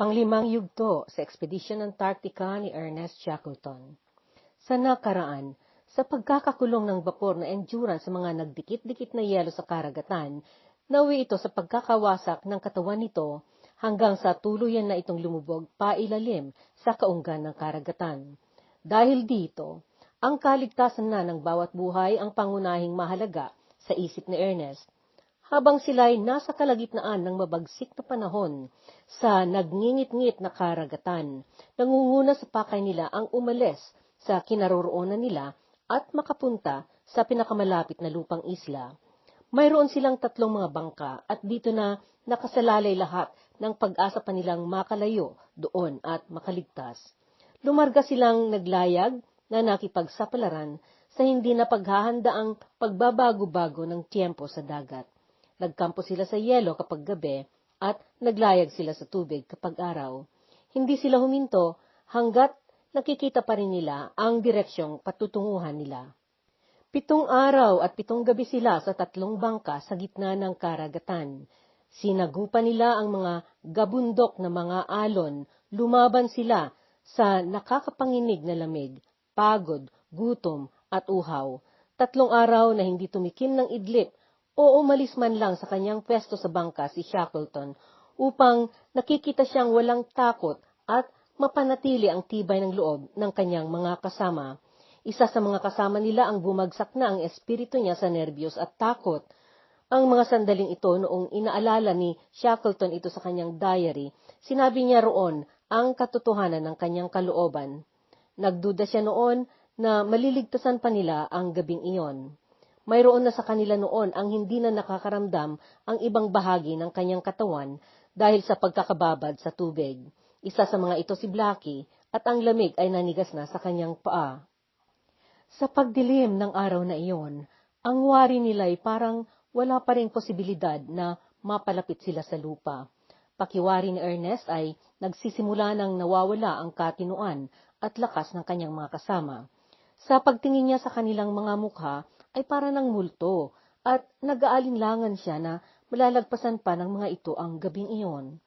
Panglimang yugto sa Expedition Antarctica ni Ernest Shackleton. Sa nakaraan, sa pagkakakulong ng vapor na endurance sa mga nagdikit-dikit na yelo sa karagatan, nawi ito sa pagkakawasak ng katawan nito hanggang sa tuluyan na itong lumubog pailalim sa kaunggan ng karagatan. Dahil dito, ang kaligtasan na ng bawat buhay ang pangunahing mahalaga sa isip ni Ernest habang sila'y nasa kalagitnaan ng mabagsik na panahon sa nagngingit-ngit na karagatan. Nangunguna sa pakay nila ang umalis sa kinaroroonan nila at makapunta sa pinakamalapit na lupang isla. Mayroon silang tatlong mga bangka at dito na nakasalalay lahat ng pag-asa pa nilang makalayo doon at makaligtas. Lumarga silang naglayag na nakipagsapalaran sa hindi na paghahandaang pagbabago-bago ng tiyempo sa dagat. Nagkampo sila sa yelo kapag gabi at naglayag sila sa tubig kapag araw. Hindi sila huminto hanggat nakikita pa rin nila ang direksyong patutunguhan nila. Pitong araw at pitong gabi sila sa tatlong bangka sa gitna ng karagatan. Sinagupa nila ang mga gabundok na mga alon, lumaban sila sa nakakapanginig na lamig, pagod, gutom at uhaw. Tatlong araw na hindi tumikim ng idlip o umalis man lang sa kanyang pwesto sa bangka si Shackleton upang nakikita siyang walang takot at mapanatili ang tibay ng loob ng kanyang mga kasama. Isa sa mga kasama nila ang bumagsak na ang espiritu niya sa nerbiyos at takot. Ang mga sandaling ito noong inaalala ni Shackleton ito sa kanyang diary, sinabi niya roon ang katotohanan ng kanyang kalooban. Nagduda siya noon na maliligtasan pa nila ang gabing iyon mayroon na sa kanila noon ang hindi na nakakaramdam ang ibang bahagi ng kanyang katawan dahil sa pagkakababad sa tubig. Isa sa mga ito si Blackie at ang lamig ay nanigas na sa kanyang paa. Sa pagdilim ng araw na iyon, ang wari nila ay parang wala pa rin posibilidad na mapalapit sila sa lupa. Pakiwari ni Ernest ay nagsisimula ng nawawala ang katinuan at lakas ng kanyang mga kasama. Sa pagtingin niya sa kanilang mga mukha, ay para ng multo at nag-aalinlangan siya na malalagpasan pa ng mga ito ang gabing iyon.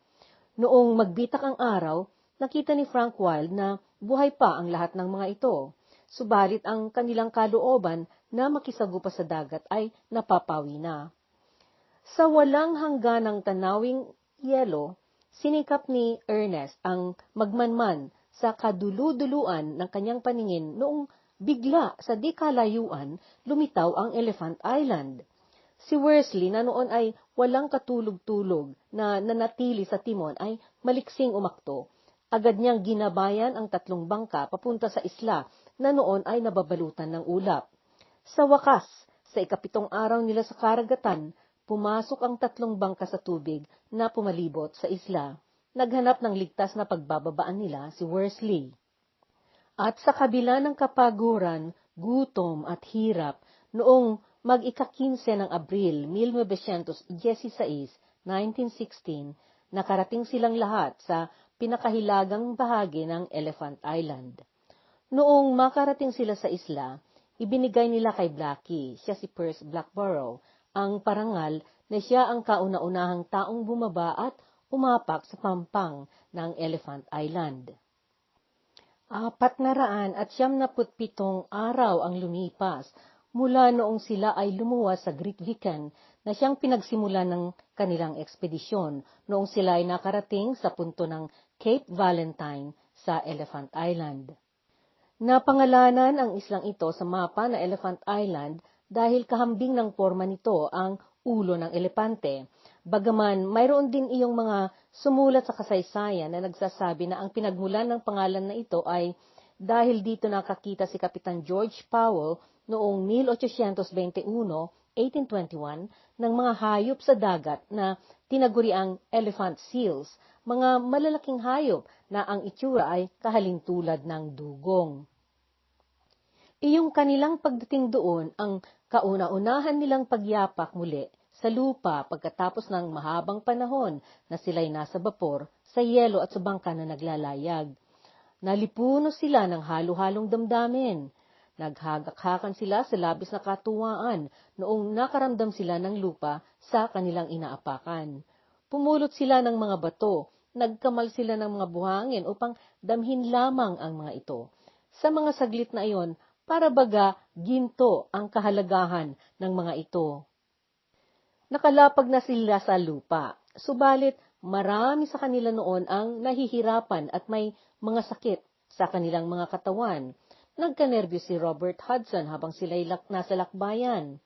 Noong magbitak ang araw, nakita ni Frank Wild na buhay pa ang lahat ng mga ito, subalit ang kanilang kalooban na makisagupa sa dagat ay napapawi na. Sa walang hangganang tanawing yelo, sinikap ni Ernest ang magmanman sa kaduluduluan ng kanyang paningin noong bigla sa di kalayuan lumitaw ang Elephant Island. Si Worsley na noon ay walang katulog-tulog na nanatili sa timon ay maliksing umakto. Agad niyang ginabayan ang tatlong bangka papunta sa isla na noon ay nababalutan ng ulap. Sa wakas, sa ikapitong araw nila sa karagatan, pumasok ang tatlong bangka sa tubig na pumalibot sa isla. Naghanap ng ligtas na pagbababaan nila si Worsley. At sa kabila ng kapaguran, gutom at hirap, noong mag-ika-15 ng Abril 1916, 1916, nakarating silang lahat sa pinakahilagang bahagi ng Elephant Island. Noong makarating sila sa isla, ibinigay nila kay Blackie, siya si Perce Blackborough, ang parangal na siya ang kauna-unahang taong bumaba at umapak sa pampang ng Elephant Island. Apat na raan at siyam na pitong araw ang lumipas mula noong sila ay lumuwas sa Great Vican na siyang pinagsimula ng kanilang ekspedisyon noong sila ay nakarating sa punto ng Cape Valentine sa Elephant Island. Napangalanan ang islang ito sa mapa na Elephant Island dahil kahambing ng forma nito ang ulo ng elepante Bagaman mayroon din iyong mga sumulat sa kasaysayan na nagsasabi na ang pinagmulan ng pangalan na ito ay dahil dito nakakita si Kapitan George Powell noong 1821, 1821, ng mga hayop sa dagat na tinaguri ang elephant seals, mga malalaking hayop na ang itsura ay kahalintulad ng dugong. Iyong kanilang pagdating doon ang kauna-unahan nilang pagyapak muli sa lupa pagkatapos ng mahabang panahon na sila'y nasa bapor, sa yelo at sa bangka na naglalayag. Nalipuno sila ng halo-halong damdamin. Naghagakhakan sila sa labis na katuwaan noong nakaramdam sila ng lupa sa kanilang inaapakan. Pumulot sila ng mga bato nagkamal sila ng mga buhangin upang damhin lamang ang mga ito. Sa mga saglit na iyon, para baga ginto ang kahalagahan ng mga ito. Nakalapag na sila sa lupa, subalit marami sa kanila noon ang nahihirapan at may mga sakit sa kanilang mga katawan. Nagkanerbyo si Robert Hudson habang sila'y lak nasa lakbayan.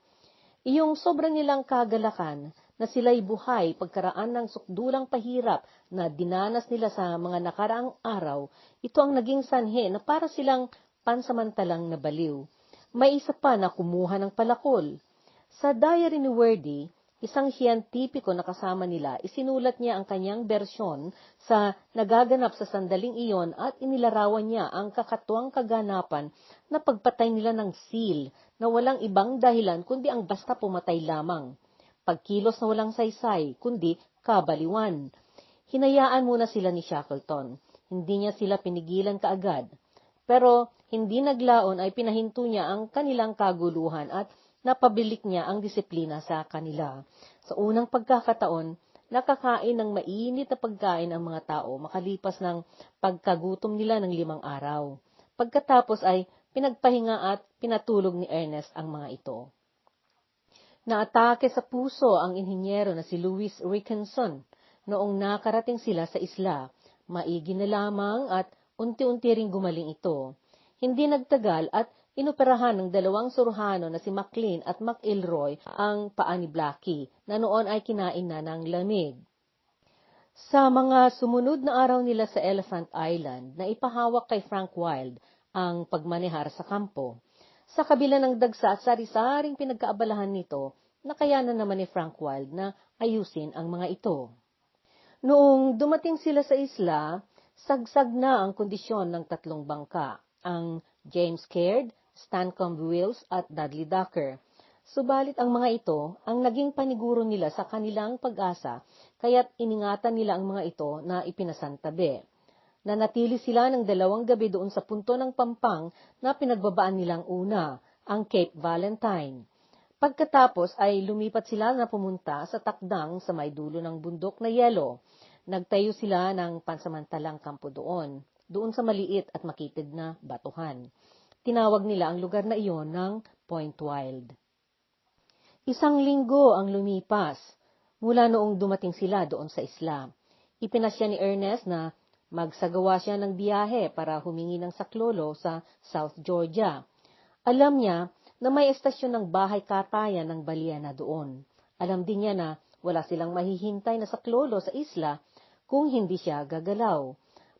Iyong sobrang nilang kagalakan na sila'y buhay pagkaraan ng sukdulang pahirap na dinanas nila sa mga nakaraang araw, ito ang naging sanhe na para silang pansamantalang nabaliw. May isa pa na kumuha ng palakol. Sa diary ni Wordy, isang siyentipiko na kasama nila, isinulat niya ang kanyang bersyon sa nagaganap sa sandaling iyon at inilarawan niya ang kakatuwang kaganapan na pagpatay nila ng seal na walang ibang dahilan kundi ang basta pumatay lamang. Pagkilos na walang saysay, kundi kabaliwan. Hinayaan muna sila ni Shackleton. Hindi niya sila pinigilan kaagad. Pero hindi naglaon ay pinahinto niya ang kanilang kaguluhan at napabilik niya ang disiplina sa kanila. Sa unang pagkakataon, nakakain ng mainit na pagkain ang mga tao makalipas ng pagkagutom nila ng limang araw. Pagkatapos ay pinagpahinga at pinatulog ni Ernest ang mga ito. Naatake sa puso ang inhinyero na si Louis Rickenson noong nakarating sila sa isla. Maigi na lamang at unti-unti ring gumaling ito. Hindi nagtagal at inoperahan ng dalawang surhano na si McLean at McIlroy ang paa ni Blackie na noon ay kinain na ng lamig. Sa mga sumunod na araw nila sa Elephant Island na ipahawak kay Frank Wild ang pagmanehar sa kampo. Sa kabila ng dagsa at sari-saring pinagkaabalahan nito, nakayanan naman ni Frank Wild na ayusin ang mga ito. Noong dumating sila sa isla, sagsag na ang kondisyon ng tatlong bangka, ang James Caird, Stancomb Wills at Dudley Ducker. Subalit ang mga ito ang naging paniguro nila sa kanilang pag-asa, kaya't iningatan nila ang mga ito na ipinasantabi. Nanatili sila ng dalawang gabi doon sa punto ng Pampang na pinagbabaan nilang una, ang Cape Valentine. Pagkatapos ay lumipat sila na pumunta sa takdang sa may dulo ng bundok na yelo. Nagtayo sila ng pansamantalang kampo doon, doon sa maliit at makitid na batuhan. Tinawag nila ang lugar na iyon ng Point Wild. Isang linggo ang lumipas mula noong dumating sila doon sa isla. Ipinasya ni Ernest na magsagawa siya ng biyahe para humingi ng saklolo sa South Georgia. Alam niya na may estasyon ng bahay katayan ng Baliana doon. Alam din niya na wala silang mahihintay na saklolo sa isla kung hindi siya gagalaw.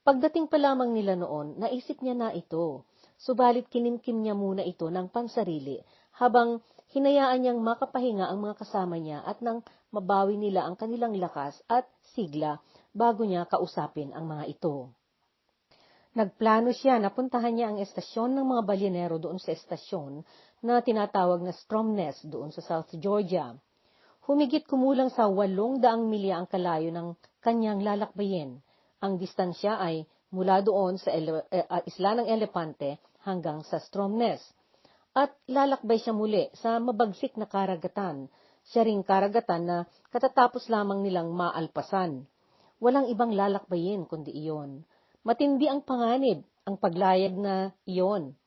Pagdating pa lamang nila noon, naisip niya na ito. Subalit kinimkim niya muna ito ng pansarili habang hinayaan niyang makapahinga ang mga kasama niya at nang mabawi nila ang kanilang lakas at sigla bago niya kausapin ang mga ito. Nagplano siya na puntahan niya ang estasyon ng mga balyenero doon sa estasyon na tinatawag na Stromness doon sa South Georgia. Humigit kumulang sa walong daang milya ang kalayo ng kanyang lalakbayin. Ang distansya ay mula doon sa ele- uh, isla ng Elepante hanggang sa Stromness. At lalakbay siya muli sa mabagsik na karagatan. Siya ring karagatan na katatapos lamang nilang maalpasan. Walang ibang lalakbayin kundi iyon. Matindi ang panganib, ang paglayag na iyon.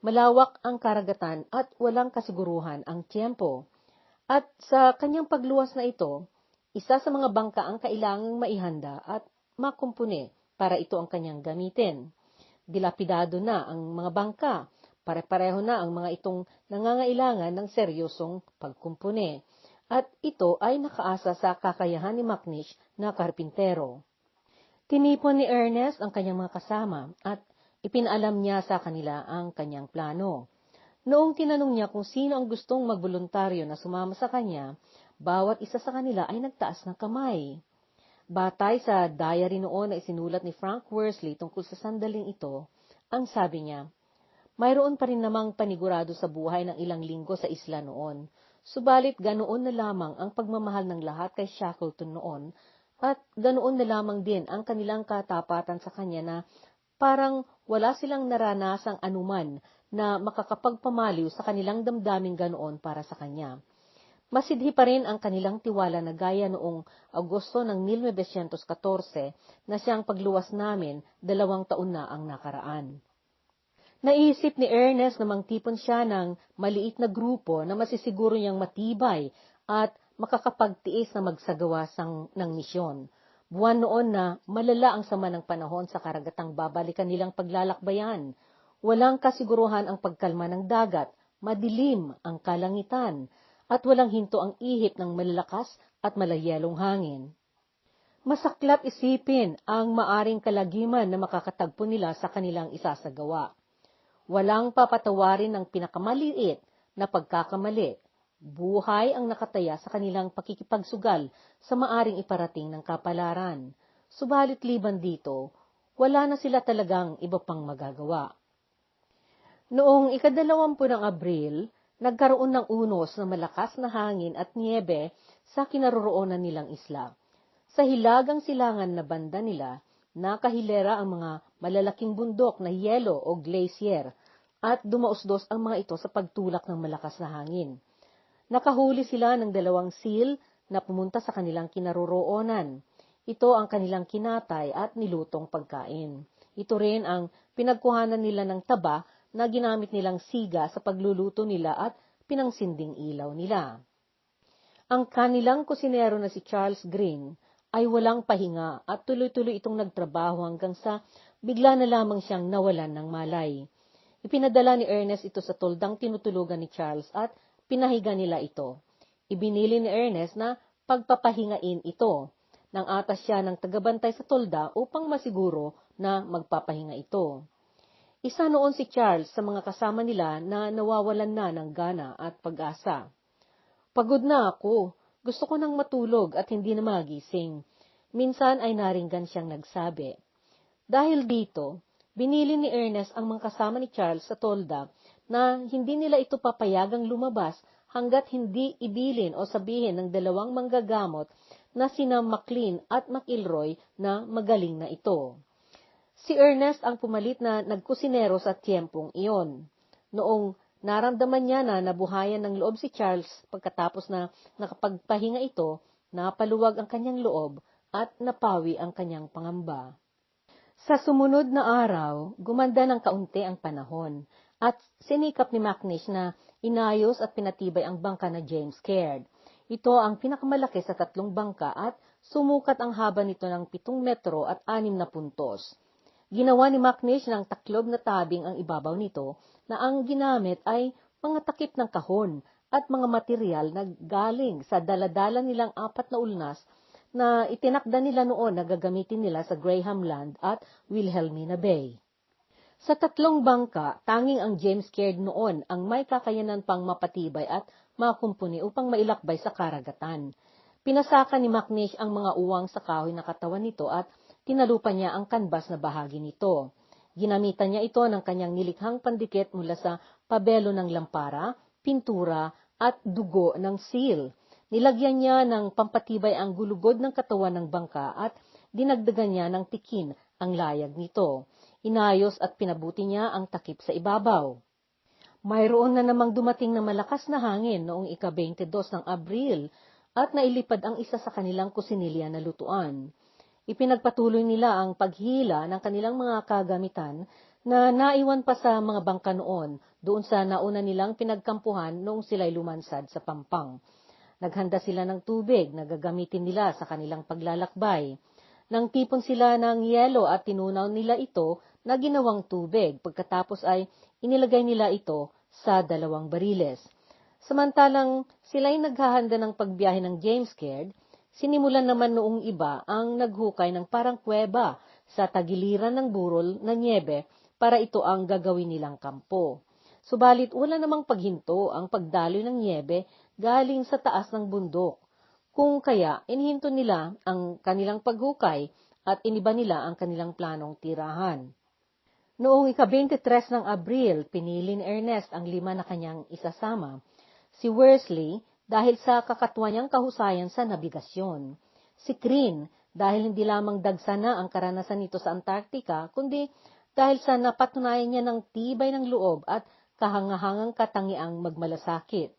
Malawak ang karagatan at walang kasiguruhan ang tiyempo. At sa kanyang pagluwas na ito, isa sa mga bangka ang kailangang maihanda at makumpune para ito ang kanyang gamitin. Dilapidado na ang mga bangka, pare-pareho na ang mga itong nangangailangan ng seryosong pagkumpune. At ito ay nakaasa sa kakayahan ni Macnish na karpintero. Tinipon ni Ernest ang kanyang mga kasama at ipinalam niya sa kanila ang kanyang plano. Noong tinanong niya kung sino ang gustong magboluntaryo na sumama sa kanya, bawat isa sa kanila ay nagtaas ng kamay. Batay sa diary noon na isinulat ni Frank Worsley tungkol sa sandaling ito, ang sabi niya, mayroon pa rin namang panigurado sa buhay ng ilang linggo sa isla noon, subalit ganoon na lamang ang pagmamahal ng lahat kay Shackleton noon at ganoon na lamang din ang kanilang katapatan sa kanya na parang wala silang naranasang anuman na makakapagpamaliw sa kanilang damdaming ganoon para sa kanya. Masidhi pa rin ang kanilang tiwala na gaya noong Agosto ng 1914 na siyang pagluwas namin dalawang taon na ang nakaraan. Naisip ni Ernest na mangtipon siya ng maliit na grupo na masisiguro niyang matibay at makakapagtiis na magsagawa sang, ng misyon. Buwan noon na malala ang sama ng panahon sa karagatang babalikan nilang paglalakbayan. Walang kasiguruhan ang pagkalma ng dagat, madilim ang kalangitan, at walang hinto ang ihip ng malalakas at malayelong hangin. Masaklap isipin ang maaring kalagiman na makakatagpo nila sa kanilang isasagawa. Walang papatawarin ng pinakamaliit na pagkakamali. Buhay ang nakataya sa kanilang pakikipagsugal sa maaring iparating ng kapalaran. Subalit liban dito, wala na sila talagang iba pang magagawa. Noong ikadalawampu ng Abril, nagkaroon ng unos na malakas na hangin at niebe sa kinaroroonan nilang isla. Sa hilagang silangan na banda nila, nakahilera ang mga malalaking bundok na yelo o glacier at dumausdos ang mga ito sa pagtulak ng malakas na hangin. Nakahuli sila ng dalawang seal na pumunta sa kanilang kinaroroonan. Ito ang kanilang kinatay at nilutong pagkain. Ito rin ang pinagkuhanan nila ng taba na ginamit nilang siga sa pagluluto nila at pinangsinding ilaw nila. Ang kanilang kusinero na si Charles Green ay walang pahinga at tuloy-tuloy itong nagtrabaho hanggang sa bigla na lamang siyang nawalan ng malay. Ipinadala ni Ernest ito sa toldang tinutulugan ni Charles at pinahiga nila ito. Ibinili ni Ernest na pagpapahingain ito. Nang atas siya ng tagabantay sa tolda upang masiguro na magpapahinga ito. Isa noon si Charles sa mga kasama nila na nawawalan na ng gana at pag-asa. Pagod na ako. Gusto ko nang matulog at hindi na magising. Minsan ay naringgan siyang nagsabi. Dahil dito, binili ni Ernest ang mga kasama ni Charles sa tolda na hindi nila ito papayagang lumabas hanggat hindi ibilin o sabihin ng dalawang manggagamot na sina McLean at McIlroy na magaling na ito. Si Ernest ang pumalit na nagkusinero sa tiyempong iyon. Noong naramdaman niya na nabuhayan ng loob si Charles pagkatapos na nakapagpahinga ito, napaluwag ang kanyang loob at napawi ang kanyang pangamba. Sa sumunod na araw, gumanda ng kaunti ang panahon at sinikap ni Macnish na inayos at pinatibay ang bangka na James Caird. Ito ang pinakamalaki sa tatlong bangka at sumukat ang haba nito ng pitong metro at anim na puntos. Ginawa ni Macnish ng taklob na tabing ang ibabaw nito na ang ginamit ay mga takip ng kahon at mga material na galing sa daladala nilang apat na ulnas na itinakda nila noon na gagamitin nila sa Graham Land at Wilhelmina Bay. Sa tatlong bangka, tanging ang James Caird noon ang may kakayanan pang mapatibay at makumpuni upang mailakbay sa karagatan. Pinasaka ni Macnish ang mga uwang sa kahoy na katawan nito at tinalupa niya ang kanbas na bahagi nito. Ginamitan niya ito ng kanyang nilikhang pandikit mula sa pabelo ng lampara, pintura, at dugo ng seal. Nilagyan niya ng pampatibay ang gulugod ng katawan ng bangka at dinagdagan niya ng tikin ang layag nito. Inayos at pinabuti niya ang takip sa ibabaw. Mayroon na namang dumating na malakas na hangin noong ika-22 ng Abril at nailipad ang isa sa kanilang kusinilya na lutuan ipinagpatuloy nila ang paghila ng kanilang mga kagamitan na naiwan pa sa mga bangka noon doon sa nauna nilang pinagkampuhan noong sila'y lumansad sa Pampang. Naghanda sila ng tubig na gagamitin nila sa kanilang paglalakbay. Nang tipon sila ng yelo at tinunaw nila ito na ginawang tubig, pagkatapos ay inilagay nila ito sa dalawang bariles. Samantalang sila'y naghahanda ng pagbiyahe ng James Caird, Sinimulan naman noong iba ang naghukay ng parang kuweba sa tagiliran ng burol na niebe para ito ang gagawin nilang kampo. Subalit wala namang paghinto ang pagdaloy ng niebe galing sa taas ng bundok. Kung kaya, inihinto nila ang kanilang paghukay at iniba nila ang kanilang planong tirahan. Noong ika-23 ng Abril, pinili ni Ernest ang lima na kanyang isasama. Si Worsley, dahil sa kakatwa niyang kahusayan sa nabigasyon. Si Crean, dahil hindi lamang dagsana ang karanasan nito sa Antarctica, kundi dahil sa napatunayan niya ng tibay ng loob at kahangahangang katangiang magmalasakit.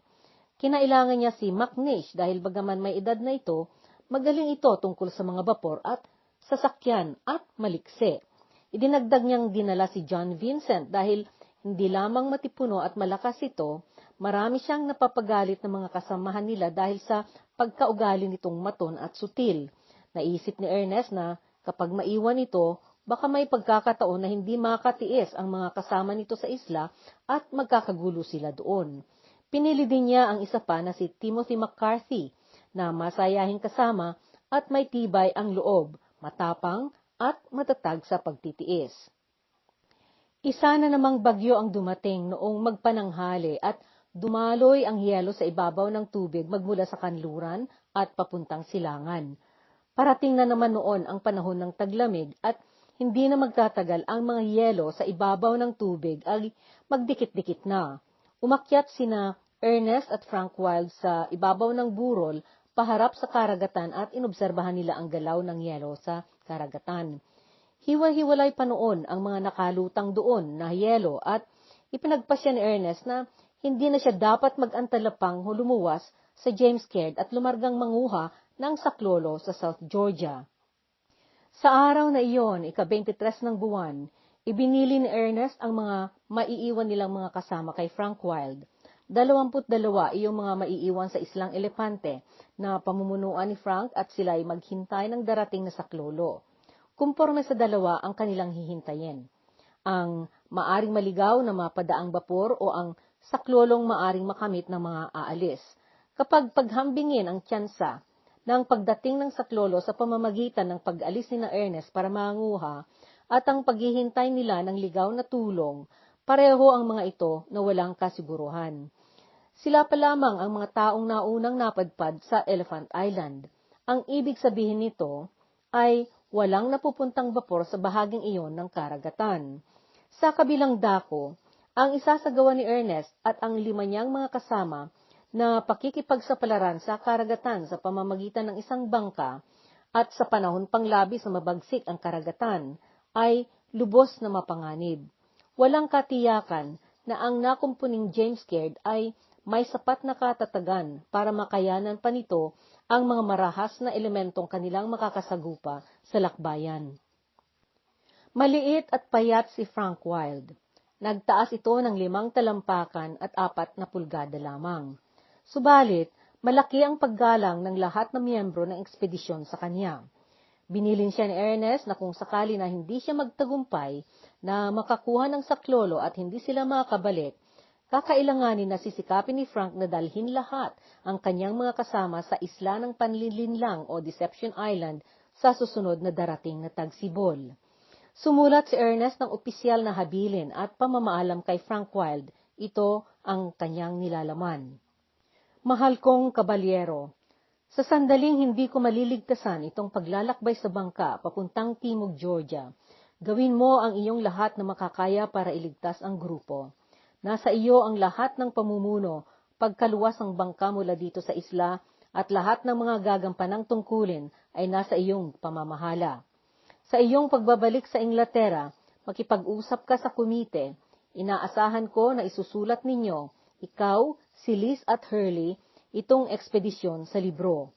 Kinailangan niya si McNish dahil bagaman may edad na ito, magaling ito tungkol sa mga bapor at sasakyan at malikse. Idinagdag niyang dinala si John Vincent dahil hindi lamang matipuno at malakas ito, marami siyang napapagalit ng mga kasamahan nila dahil sa pagkaugali nitong maton at sutil. Naisip ni Ernest na kapag maiwan ito, baka may pagkakataon na hindi makatiis ang mga kasama nito sa isla at magkakagulo sila doon. Pinili din niya ang isa pa na si Timothy McCarthy na masayahing kasama at may tibay ang loob, matapang at matatag sa pagtitiis. Isa na namang bagyo ang dumating noong magpananghali at dumaloy ang yelo sa ibabaw ng tubig magmula sa kanluran at papuntang silangan. Parating na naman noon ang panahon ng taglamig at hindi na magtatagal ang mga yelo sa ibabaw ng tubig ay magdikit-dikit na. Umakyat sina Ernest at Frank Wild sa ibabaw ng burol paharap sa karagatan at inobserbahan nila ang galaw ng yelo sa karagatan. Hiwa-hiwalay pa noon ang mga nakalutang doon na yelo at ipinagpasya ni Ernest na hindi na siya dapat mag-antalapang lumuwas sa James Caird at lumargang manguha ng saklolo sa South Georgia. Sa araw na iyon, ika-23 ng buwan, ibinili ni Ernest ang mga maiiwan nilang mga kasama kay Frank Wild. Dalawamput dalawa iyong mga maiiwan sa islang elepante na pamumunuan ni Frank at sila ay maghintay ng darating na saklolo. Kumporme sa dalawa ang kanilang hihintayin. Ang maaring maligaw na mapadaang bapor o ang saklolong maaring makamit ng mga aalis. Kapag paghambingin ang tsansa ng pagdating ng saklolo sa pamamagitan ng pag-alis ni na Ernest para manguha at ang paghihintay nila ng ligaw na tulong, pareho ang mga ito na walang kasiguruhan. Sila pa lamang ang mga taong naunang napadpad sa Elephant Island. Ang ibig sabihin nito ay walang napupuntang vapor sa bahaging iyon ng karagatan. Sa kabilang dako, ang isasagawa ni Ernest at ang lima niyang mga kasama na pakikipagsapalaran sa karagatan sa pamamagitan ng isang bangka at sa panahon pang labis na mabagsik ang karagatan ay lubos na mapanganib. Walang katiyakan na ang nakumpuning James Caird ay may sapat na katatagan para makayanan pa nito ang mga marahas na elementong kanilang makakasagupa sa lakbayan. Maliit at payat si Frank Wild. Nagtaas ito ng limang talampakan at apat na pulgada lamang. Subalit, malaki ang paggalang ng lahat ng miyembro ng ekspedisyon sa kanya. Binilin siya ni Ernest na kung sakali na hindi siya magtagumpay na makakuha ng saklolo at hindi sila makabalik, kakailanganin na sisikapin ni Frank na dalhin lahat ang kanyang mga kasama sa isla ng Panlilinlang o Deception Island sa susunod na darating na tagsibol. Sumulat si Ernest ng opisyal na habilin at pamamaalam kay Frank Wild, ito ang kanyang nilalaman. Mahal kong kabalyero, sa sandaling hindi ko maliligtasan itong paglalakbay sa bangka papuntang Timog, Georgia, gawin mo ang iyong lahat na makakaya para iligtas ang grupo. Nasa iyo ang lahat ng pamumuno, pagkaluwas ng bangka mula dito sa isla, at lahat ng mga gagampanang tungkulin ay nasa iyong pamamahala. Sa iyong pagbabalik sa Inglaterra, makipag-usap ka sa komite. Inaasahan ko na isusulat ninyo, ikaw, si Liz at Hurley, itong ekspedisyon sa libro.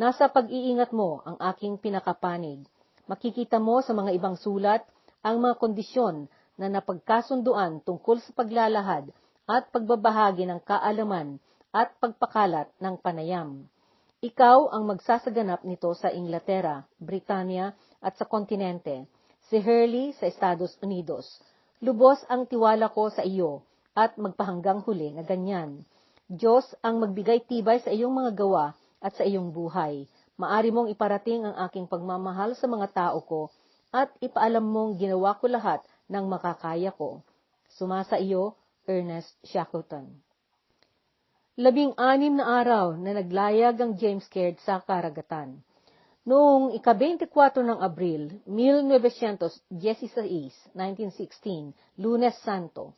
Nasa pag-iingat mo ang aking pinakapanig. Makikita mo sa mga ibang sulat ang mga kondisyon na napagkasunduan tungkol sa paglalahad at pagbabahagi ng kaalaman at pagpakalat ng panayam. Ikaw ang magsasaganap nito sa Inglaterra, Britanya at sa kontinente, si Hurley sa Estados Unidos. Lubos ang tiwala ko sa iyo at magpahanggang huli na ganyan. Diyos ang magbigay tibay sa iyong mga gawa at sa iyong buhay. Maari mong iparating ang aking pagmamahal sa mga tao ko at ipaalam mong ginawa ko lahat ng makakaya ko. Sumasa iyo, Ernest Shackleton. Labing-anim na araw na naglayag ang James Caird sa karagatan. Noong ika-24 ng Abril, 1916, 1916, Lunes Santo,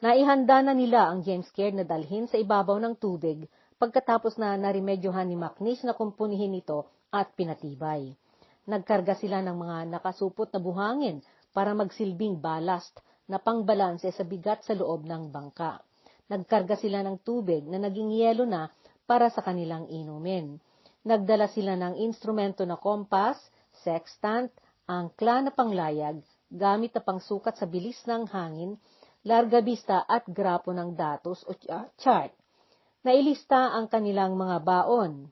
naihanda na nila ang James Caird na dalhin sa ibabaw ng tubig pagkatapos na narimedyohan ni Macnish na kumpunihin ito at pinatibay. Nagkarga sila ng mga nakasupot na buhangin para magsilbing ballast na pangbalanse sa bigat sa loob ng bangka. Nagkarga sila ng tubig na naging yelo na para sa kanilang inumin. Nagdala sila ng instrumento na kompas, sextant, angkla na panglayag, gamit na pangsukat sa bilis ng hangin, larga vista at grapo ng datos o chart. Nailista ang kanilang mga baon.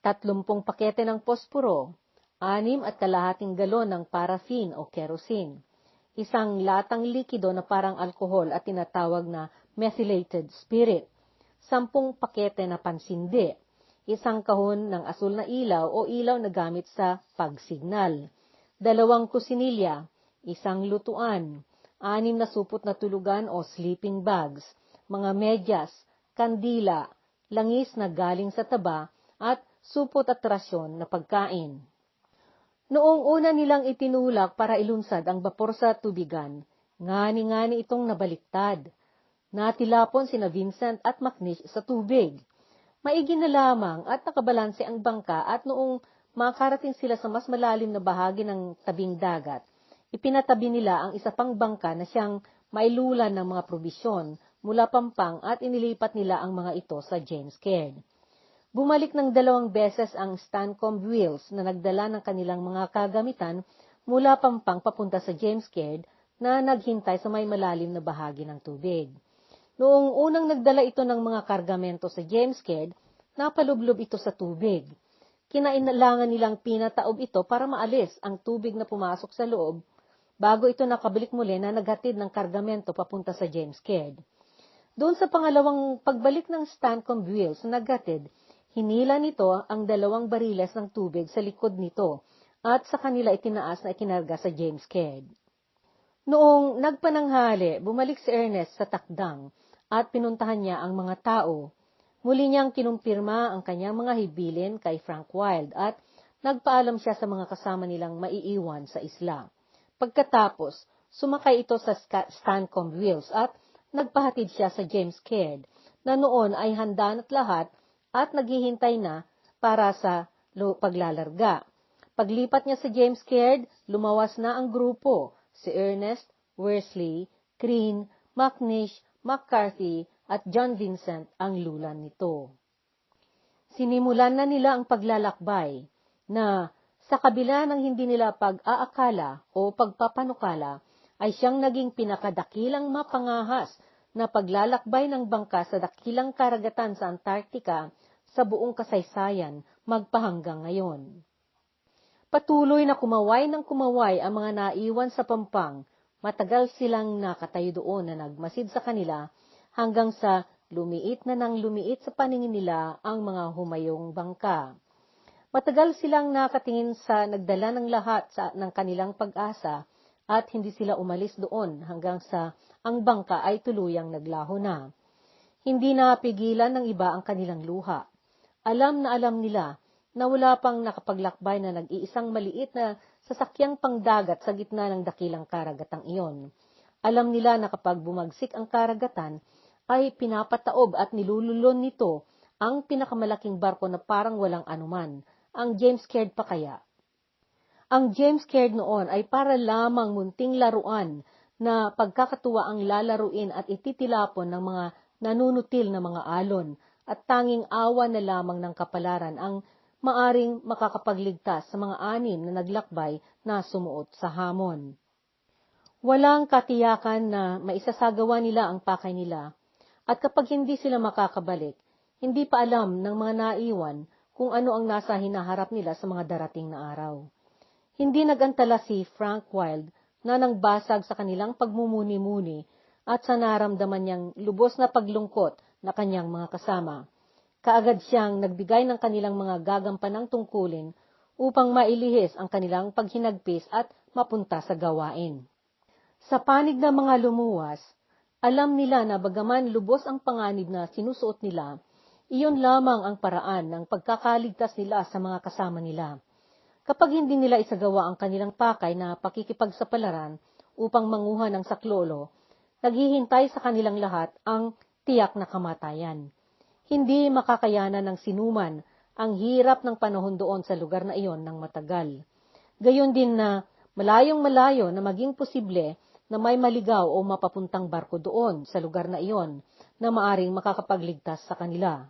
Tatlumpong pakete ng posporo, anim at kalahating galon ng paraffin o kerosene, isang latang likido na parang alkohol at tinatawag na methylated spirit, sampung pakete na pansindi, isang kahon ng asul na ilaw o ilaw na gamit sa pagsignal, dalawang kusinilya, isang lutuan, anim na supot na tulugan o sleeping bags, mga medyas, kandila, langis na galing sa taba, at supot at rasyon na pagkain. Noong una nilang itinulak para ilunsad ang bapor sa tubigan, ngani-ngani itong nabaliktad. Natilapon sina Vincent at Macnish sa tubig. Maigi na lamang at nakabalanse ang bangka at noong makarating sila sa mas malalim na bahagi ng tabing dagat, ipinatabi nila ang isa pang bangka na siyang mailulan ng mga probisyon mula Pampang at inilipat nila ang mga ito sa James Caird. Bumalik ng dalawang beses ang Stancomb Wheels na nagdala ng kanilang mga kagamitan mula Pampang papunta sa James Caird na naghintay sa may malalim na bahagi ng tubig. Noong unang nagdala ito ng mga kargamento sa James Caird, napalublob ito sa tubig. Kinailangan nilang pinataob ito para maalis ang tubig na pumasok sa loob bago ito nakabalik muli na naghatid ng kargamento papunta sa James Caird. Doon sa pangalawang pagbalik ng Stancomb Wheels na naghatid, hinila nito ang dalawang bariles ng tubig sa likod nito at sa kanila itinaas na ikinarga sa James Caird. Noong nagpananghali, bumalik si Ernest sa takdang at pinuntahan niya ang mga tao. Muli niyang kinumpirma ang kanyang mga hibilin kay Frank Wild at nagpaalam siya sa mga kasama nilang maiiwan sa isla. Pagkatapos, sumakay ito sa Stancomb Wheels at nagpahatid siya sa James Caird na noon ay handa na't lahat at naghihintay na para sa paglalarga. Paglipat niya sa James Caird, lumawas na ang grupo, si Ernest, Worsley, Green, Macnish, McCarthy at John Vincent ang lulan nito. Sinimulan na nila ang paglalakbay na sa kabila ng hindi nila pag-aakala o pagpapanukala ay siyang naging pinakadakilang mapangahas na paglalakbay ng bangka sa dakilang karagatan sa Antarctica sa buong kasaysayan magpahanggang ngayon. Patuloy na kumaway ng kumaway ang mga naiwan sa pampang Matagal silang nakatayo doon na nagmasid sa kanila hanggang sa lumiit na nang lumiit sa paningin nila ang mga humayong bangka. Matagal silang nakatingin sa nagdala ng lahat sa, ng kanilang pag-asa at hindi sila umalis doon hanggang sa ang bangka ay tuluyang naglaho na. Hindi napigilan ng iba ang kanilang luha. Alam na alam nila na wala pang nakapaglakbay na nag-iisang maliit na sasakyang pangdagat sa gitna ng dakilang karagatang iyon. Alam nila na kapag bumagsik ang karagatan, ay pinapataob at nilululon nito ang pinakamalaking barko na parang walang anuman, ang James Caird pa kaya. Ang James Caird noon ay para lamang munting laruan na pagkakatuwa ang lalaruin at ititilapon ng mga nanunutil na mga alon at tanging awa na lamang ng kapalaran ang maaring makakapagligtas sa mga anim na naglakbay na sumuot sa hamon. Walang katiyakan na maisasagawa nila ang pakay nila, at kapag hindi sila makakabalik, hindi pa alam ng mga naiwan kung ano ang nasa hinaharap nila sa mga darating na araw. Hindi nagantala si Frank Wild na nang basag sa kanilang pagmumuni-muni at sa naramdaman niyang lubos na paglungkot na kanyang mga kasama kaagad siyang nagbigay ng kanilang mga gagampanang tungkulin upang mailihis ang kanilang paghinagpis at mapunta sa gawain. Sa panig ng mga lumuwas, alam nila na bagaman lubos ang panganib na sinusuot nila, iyon lamang ang paraan ng pagkakaligtas nila sa mga kasama nila. Kapag hindi nila isagawa ang kanilang pakay na pakikipagsapalaran upang manguha ng saklolo, naghihintay sa kanilang lahat ang tiyak na kamatayan. Hindi makakayanan ng sinuman ang hirap ng panahon doon sa lugar na iyon ng matagal. Gayon din na malayong malayo na maging posible na may maligaw o mapapuntang barko doon sa lugar na iyon na maaring makakapagligtas sa kanila.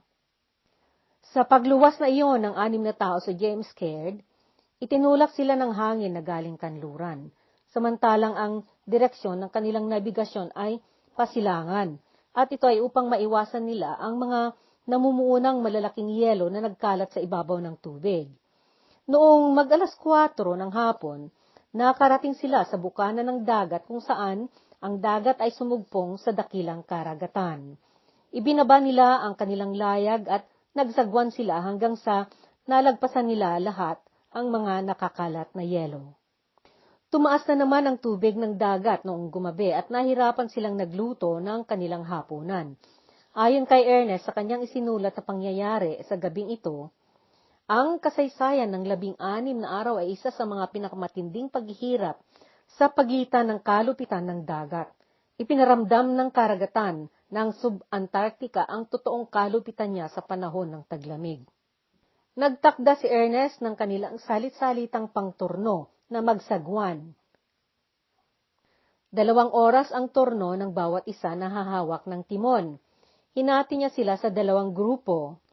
Sa pagluwas na iyon ng anim na tao sa James Caird, itinulak sila ng hangin na galing kanluran, samantalang ang direksyon ng kanilang nabigasyon ay pasilangan, at ito ay upang maiwasan nila ang mga namumuunang malalaking yelo na nagkalat sa ibabaw ng tubig. Noong mag-alas 4 ng hapon, nakarating sila sa bukana ng dagat kung saan ang dagat ay sumugpong sa dakilang karagatan. Ibinaba nila ang kanilang layag at nagsagwan sila hanggang sa nalagpasan nila lahat ang mga nakakalat na yelo. Tumaas na naman ang tubig ng dagat noong gumabi at nahirapan silang nagluto ng kanilang hapunan. Ayon kay Ernest sa kanyang isinulat na pangyayari sa gabing ito, ang kasaysayan ng labing-anim na araw ay isa sa mga pinakamatinding paghihirap sa pagitan ng kalupitan ng dagat. Ipinaramdam ng karagatan ng sub-Antarctica ang totoong kalupitan niya sa panahon ng taglamig. Nagtakda si Ernest ng kanilang salit-salitang pangturno na magsagwan. Dalawang oras ang turno ng bawat isa na hahawak ng timon. Hinati niya sila sa dalawang grupo.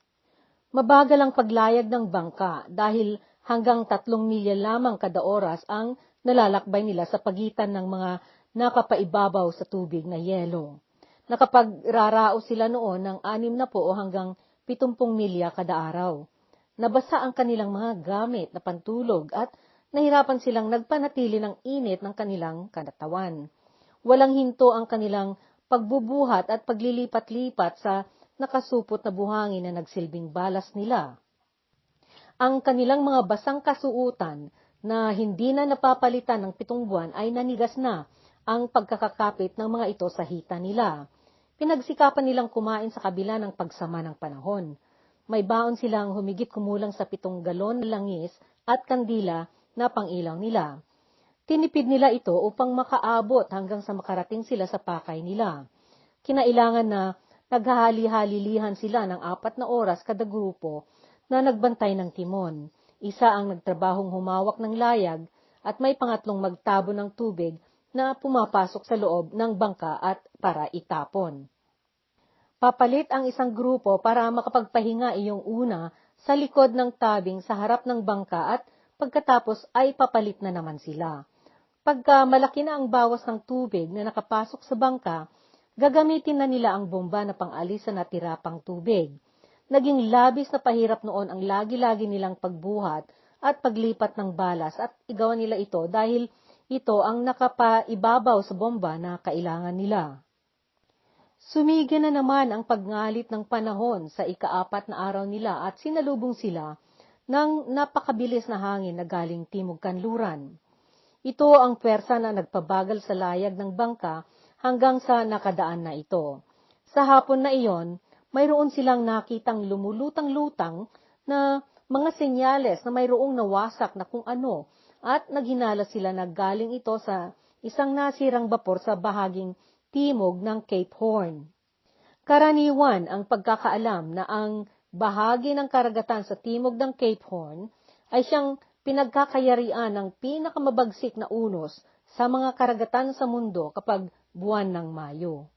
Mabagal ang paglayag ng bangka dahil hanggang tatlong milya lamang kada oras ang nalalakbay nila sa pagitan ng mga nakapaibabaw sa tubig na yelo. Nakapagrarao sila noon ng anim na po o hanggang pitumpung milya kada araw. Nabasa ang kanilang mga gamit na pantulog at nahirapan silang nagpanatili ng init ng kanilang kanatawan. Walang hinto ang kanilang pagbubuhat at paglilipat-lipat sa nakasupot na buhangin na nagsilbing balas nila. Ang kanilang mga basang kasuutan na hindi na napapalitan ng pitong buwan ay nanigas na ang pagkakakapit ng mga ito sa hita nila. Pinagsikapan nilang kumain sa kabila ng pagsama ng panahon. May baon silang humigit kumulang sa pitong galon na langis at kandila na pangilaw nila. Tinipid nila ito upang makaabot hanggang sa makarating sila sa pakay nila. Kinailangan na naghahali-halilihan sila ng apat na oras kada grupo na nagbantay ng timon. Isa ang nagtrabahong humawak ng layag at may pangatlong magtabo ng tubig na pumapasok sa loob ng bangka at para itapon. Papalit ang isang grupo para makapagpahinga iyong una sa likod ng tabing sa harap ng bangka at pagkatapos ay papalit na naman sila. Pagka malaki na ang bawas ng tubig na nakapasok sa bangka, gagamitin na nila ang bomba na pangalis sa natira pang tubig. Naging labis na pahirap noon ang lagi-lagi nilang pagbuhat at paglipat ng balas at igawa nila ito dahil ito ang nakapaibabaw sa bomba na kailangan nila. Sumigil na naman ang pagngalit ng panahon sa ikaapat na araw nila at sinalubong sila ng napakabilis na hangin na galing timog kanluran. Ito ang pwersa na nagpabagal sa layag ng bangka hanggang sa nakadaan na ito. Sa hapon na iyon, mayroon silang nakitang lumulutang-lutang na mga senyales na mayroong nawasak na kung ano at naghinala sila na galing ito sa isang nasirang bapor sa bahaging timog ng Cape Horn. Karaniwan ang pagkakaalam na ang bahagi ng karagatan sa timog ng Cape Horn ay siyang pinagkakayarian ng pinakamabagsik na unos sa mga karagatan sa mundo kapag buwan ng Mayo.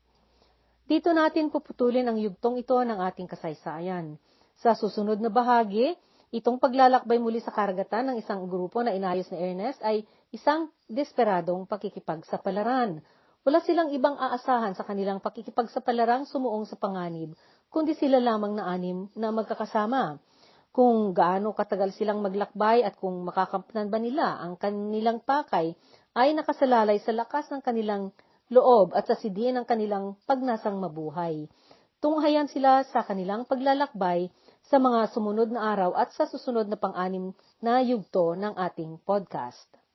Dito natin puputulin ang yugtong ito ng ating kasaysayan. Sa susunod na bahagi, Itong paglalakbay muli sa karagatan ng isang grupo na inayos ni Ernest ay isang desperadong pakikipagsapalaran. Wala silang ibang aasahan sa kanilang pakikipagsapalarang sumuong sa panganib, kundi sila lamang na anim na magkakasama. Kung gaano katagal silang maglakbay at kung makakamtan ba nila ang kanilang pakay, ay nakasalalay sa lakas ng kanilang loob at sa sidiin ng kanilang pagnasang mabuhay. Tunghayan sila sa kanilang paglalakbay sa mga sumunod na araw at sa susunod na pang-anim na yugto ng ating podcast.